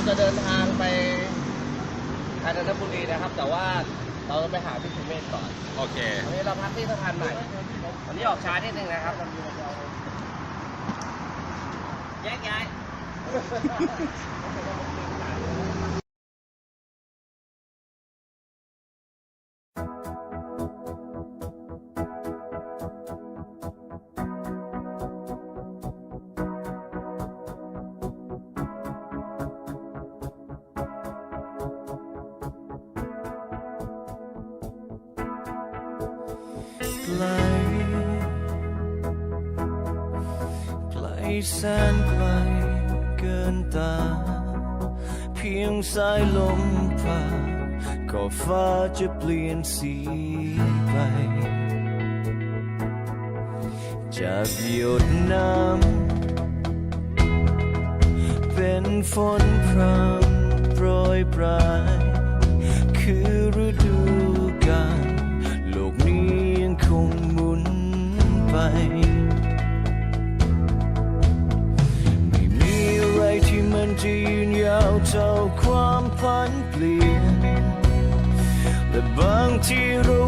ราจะเดินทางไปกาญจนบุรีนะครับ แต่ว่าเราจะไปหาพี่สุเมศก่อนโอเค วันนี้เราพักที่สะพานใหม่วันนี้ออกช้านิดนึงนะครับแยกย้าย แสนไกลเกินตา เพียงสายลมผ่าก็ฟ้าจะเปลี่ยนสีไป จากหยดน้ำเป็นฝนพรำโปรยปลาย คือฤดูกาลโลกนี้ยังคงหมุนไป แต่บางทีเรา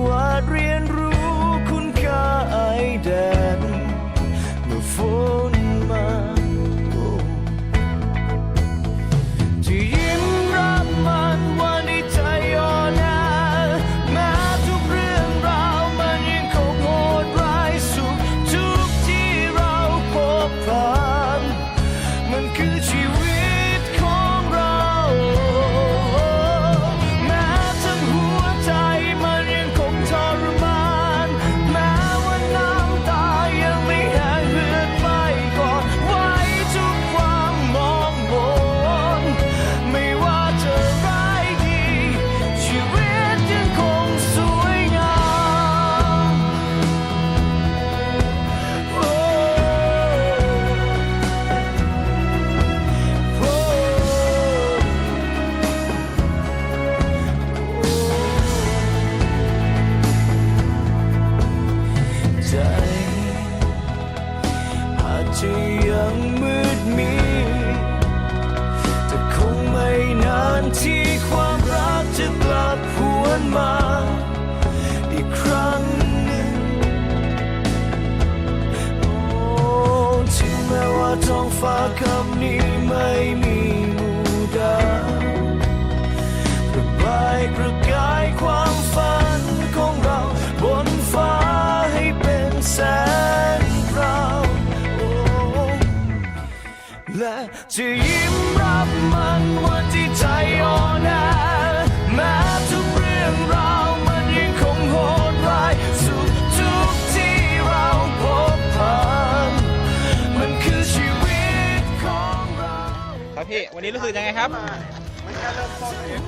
วันนี้รู้สึกยังไงครับ มันแค่เริ่มต้นเอง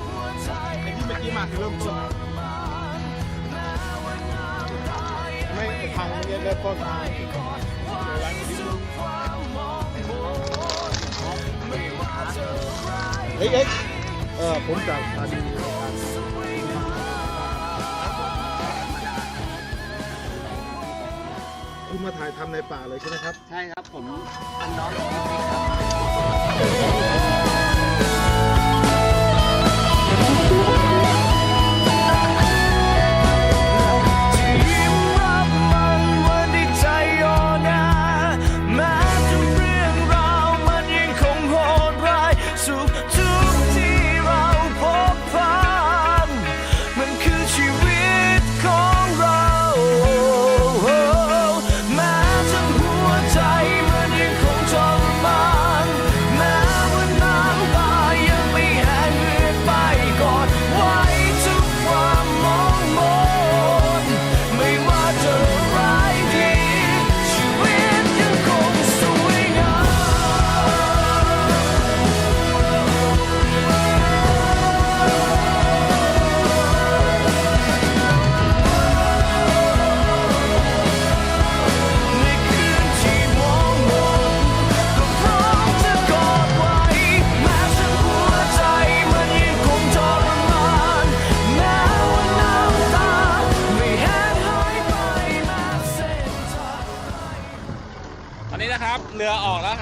ไอที่เมื่อกี้มาคือเริ่มต้นไม่พังเนี่ยเริ่มต้นมาเฮ้ยเออผมจากมาดี มาถ่ายทำในป่าเลยใช่ไหมครับ ใช่ครับผมเป็นน้องข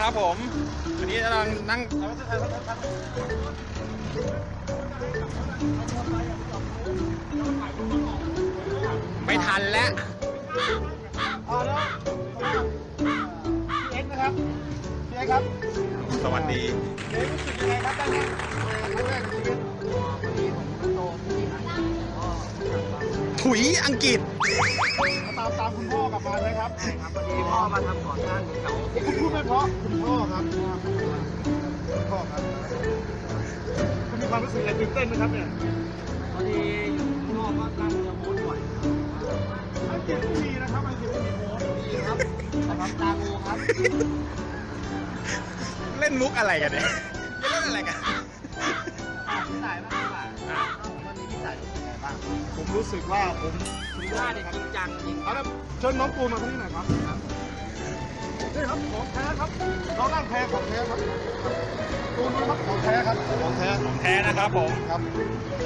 ครับผมวันนี้กำลังนั่งไม่ทันแล้วเอ็กนะครับเอ็ครับ สวัสดีเอ็รู้สึกยังไงครับตั้งแต่ครั้งแรกในชีวิตวันนี้ผมโตที่ไหน ถุยอังกฤษ ตามตามคุณพ่อกลับมาเลยครับพอดีพ่อมาทำก่อนหน้านี้เก่าคุณพูดไม่เพราะคุณพ่อครับคุณพ่อครับคุณมีความรู้สึกอะไรตื่นเต้นไหมครับเนี่ยพอดีอยู่ข้างนอกก็นั่งเรือโบ๊ทบ่อยอังกฤษไม่มีนะครับอังกฤษไม่มีโม้ดีครับสำหรับตางูครับ เล่นมุกอะไรกันเนี่ยเล่นอะไรกันพี่สายบ้างดีกว่า วันนี้พี่สายรู้สึกไงบ้างผมรู้สึกว่าผมคุณว่าเนี่ยจริงจังจริงเอาละเชิญน้องปูนมาที่นี่หน่อยครับนี่ครับของแท้ครับน้องนั่งแพ้ของแท้ครับปูนนะครับของแท้ครับของแท้ของแท้นะครับผมครับ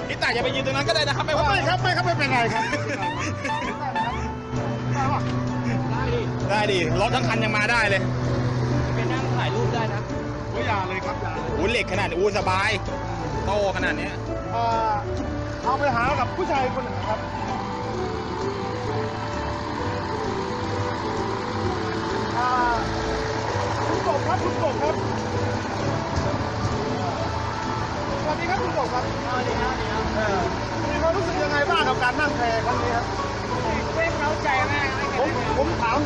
พี่ต่ายอย่าไปยืนตรงนั้นก็ได้นะครับไม่ว่าไม่ครับไม่ครับไม่เป็นไรครับได้ปะได้ดิได้ดิรถทั้งคันยังมาได้เลยไปนั่งถ่ายรูปได้นะโอ้ยอย่าเลยครับอย่าเลยอู้เหล็กขนาดนี้อู้สบายโตขนาดเนี้ยเอ่อ เอาไปหากับผู้ชายคนหนึ่งครับคุณกบครับคุณกบครับสวัสดีครับคุณกบครับสวัสดีครับสวัสดีครับมีความรู้สึกยังไงบ้างกับการนั่งแพครั้งนี้ครับเต้นเร้าใจมากผมผมถาม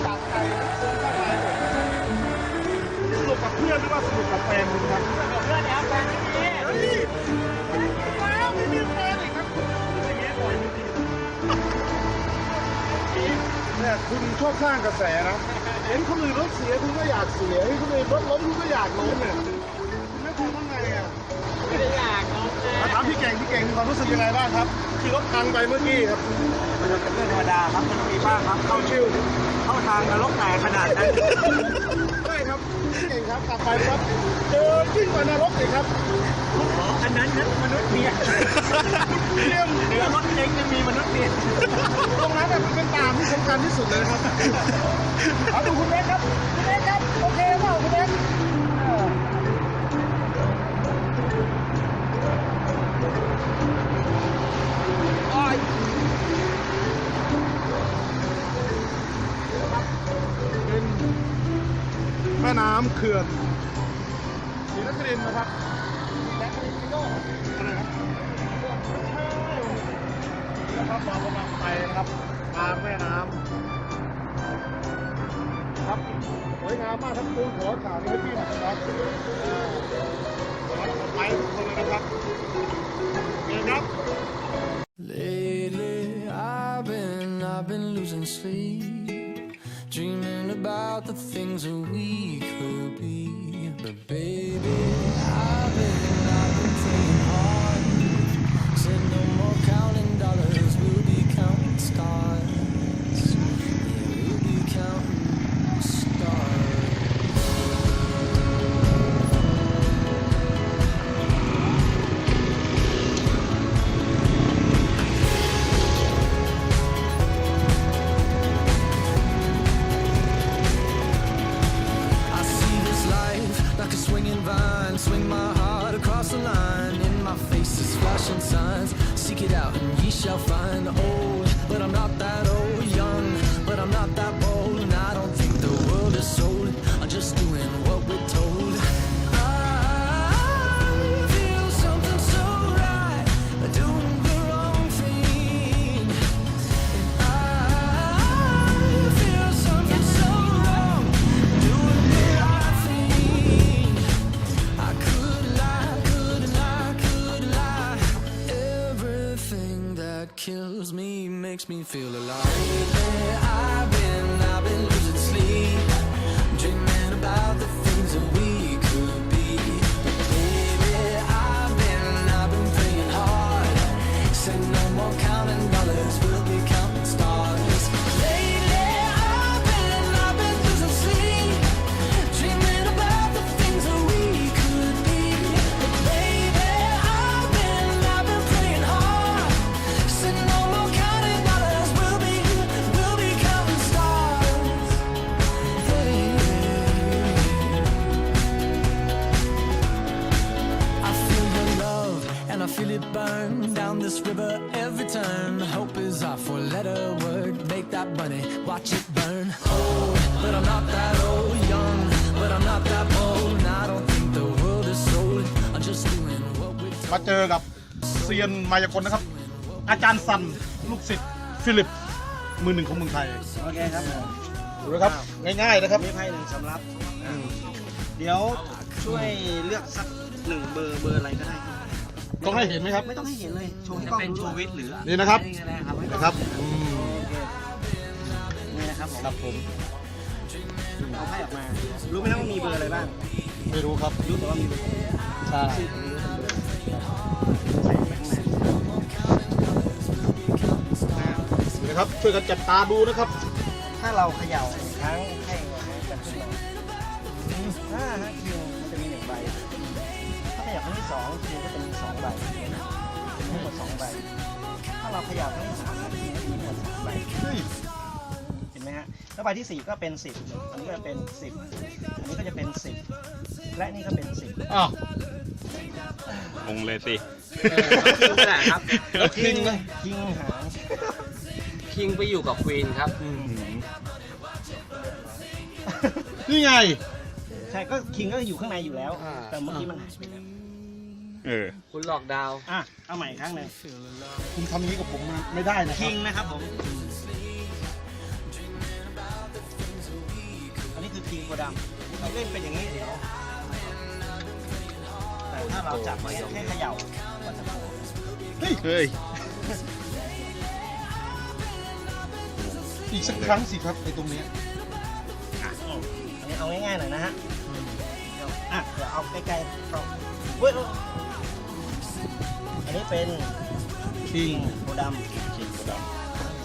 เนี่ยคุณชอบสร้างกระแสนะเห็นคนอื่นรถเสียคุณก็อยากเสียเห็นคนอื่นรถล้มคุณก็อยากล้มเนี่ยคุณไม่พอต้องไงอะไม่ได้อยากน้องนะมาถามพี่เก่งพี่เก่งมีความรู้สึกยังไงบ้างครับขี่รถพังไปเมื่อกี้ครับเป็นเรื่องธรรมดาครับมันมีบ้างครับเข้าชิวเข้าทางนรกแตกขนาดนั้นได้ครับพี่เก่งครับกลับไปครับเจอยิ่งกว่านรกอีกครับอันนั้นนั้น มนุษย์เมียเยี่ยมเหนือรถเล้งยังมีมนุษย์เมียตรงนั้นน่ะมันเป็นตามที่สำคัญที่สุดเลยครับเอาดูคุณเล็กครับคุณเล็กครับโอเคเปล่าคุณเล็กเอออ้ยเป็นแม่น้ำเขื่อนศรีนครินทร์นะครับ ศรีนครินทร์พิโลกอะไรครับนะครับเรากำลังไปนะครับทางแม่น้ำครับสวยงามมากครับตูนขอข่าวนี้ให้พี่หน่อยนะครับเอ่อครับไปทุกคนเลยนะครับเชิญครับ Lately, I've been, I've been losing sleep, dreaming about the things that we could be. But baby, I've been, I've been praying hard. Said no more counting dollars, we'll be counting stars. Kills me makes me feel alive. Lately, watch it burn. Old, but I'm not that old. Young, but I'm not that bold. And I don't think the world is sold. I'm just doing what we มาเจอกับเซียนมายากลนะครับ อาจารย์สันลูกศิษย์ฟิลิป มือหนึ่งของเมืองไทยโอเคครับผมดูนะครับง่ายๆนะครับ มีไพ่หนึ่งสำรับอ่าเดี๋ยวช่วยเลือกสักหนึ่งเบอร์เบอร์อะไรก็ได้ครับต้องให้เห็นไหมครับ ไม่ต้องให้เห็นเลย โชว์ให้กล้องดูด้วย นี่นะครับ นะครับนะครับอืมโอเคนี่นะครับผมครับผมเอาไพ่ออกมา รู้ไหมนะว่ามีเบอร์อะไรบ้าง ไม่รู้ครับรู้แต่ว่ามีเบอร์ใช่ชื่อตรงนี้เป็นเบอร์ใส่ไปข้างในอ่านี่นะครับช่วยกันจับตาดูนะครับถ้าเราเขย่าครั้งให้จะขึ้นมาถ้าฮะคิวมันจะมีหนึ่งใบ ถ้าขยับครั้งที่สองคิวก็จะมีสองใบเป็นทั้งหมดสองใบ ถ้าเราขยับครั้งที่สามคิวก็จะมีทั้งหมดสามใบ เฮ้ยเห็น ไหมฮะแล้วใบที่สี่ก็เป็นสิบอันนี้ก็เป็นสิบอันนี้ก็จะเป็นสิบและนี่ก็เป็นสิบอ้าวงงเลยสิคิงไปไหนครับ แล้วคิงนะคิงหางคิงไปอยู่กับควีนครับ นี่ไง ใช่ก็คิงก็อยู่ข้างในอยู่แล้ว อ่า แต่เมื่อกี้มันหายไปแล้วเออ คุณหลอกดาว อะเอาใหม่อีกครั้งหนึ่งคุณทำอย่างนี้กับผมไม่ได้นะครัคิบงนะครับผม อันนี้คือคิงโคดำเราเล่นเป็นอย่างนี้เดี๋ยวแต่ถ้าเราจับไว้แค่เขย่าก็จะพอเฮ้ยเฮ้ย อีกสักครั้งสิครับไอ้ตรงเนี้ยอันนี้เอาง่ายๆหน่อยนะฮะเดี๋ยวอะเดี๋ยวเอาใกล้ๆกล้องเว้ยอันนี้เป็นคิงโคดำคิงก็ด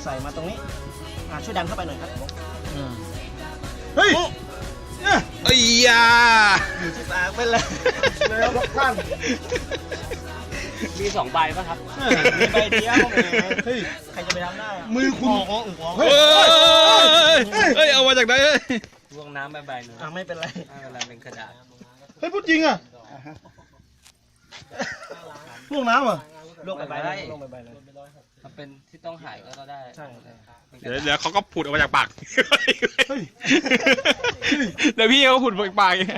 ใส่มาตรงนี้อะช่วยดันเข้าไปหน่อยครับผมำเฮ้ยเนี่ยเอ้ ยยาอยู่ที่ปากไปเลยแล้วครับท่านมีสองใบป่ะครับ มีใบเดียวแหมเฮ้ยใครจะไปทำได้อะมือคุณเฮ้เฮ้ยยเฮ้ยเอามาจากไหนเฮ้ยลวงน้ำใบใบหนึงอะไม่เป็นไรไม่เป็นไรเป็นกระดาษเฮ้ยพูดจริงอะลูกน้ำเหรอลวกไปใบเลยลวกไปใบเลย มันเป็นที่ต้องหายก็ได้ใช่เป็นกเดี๋ยวระดาษเดี๋ยวเขาก็ผุดออกมาจากปากเฮ้ย เดี๋ยวพี่เขาผุดออกจากปากเอง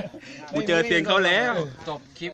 กูเจอเสียงเขาแล้ว จบคลิป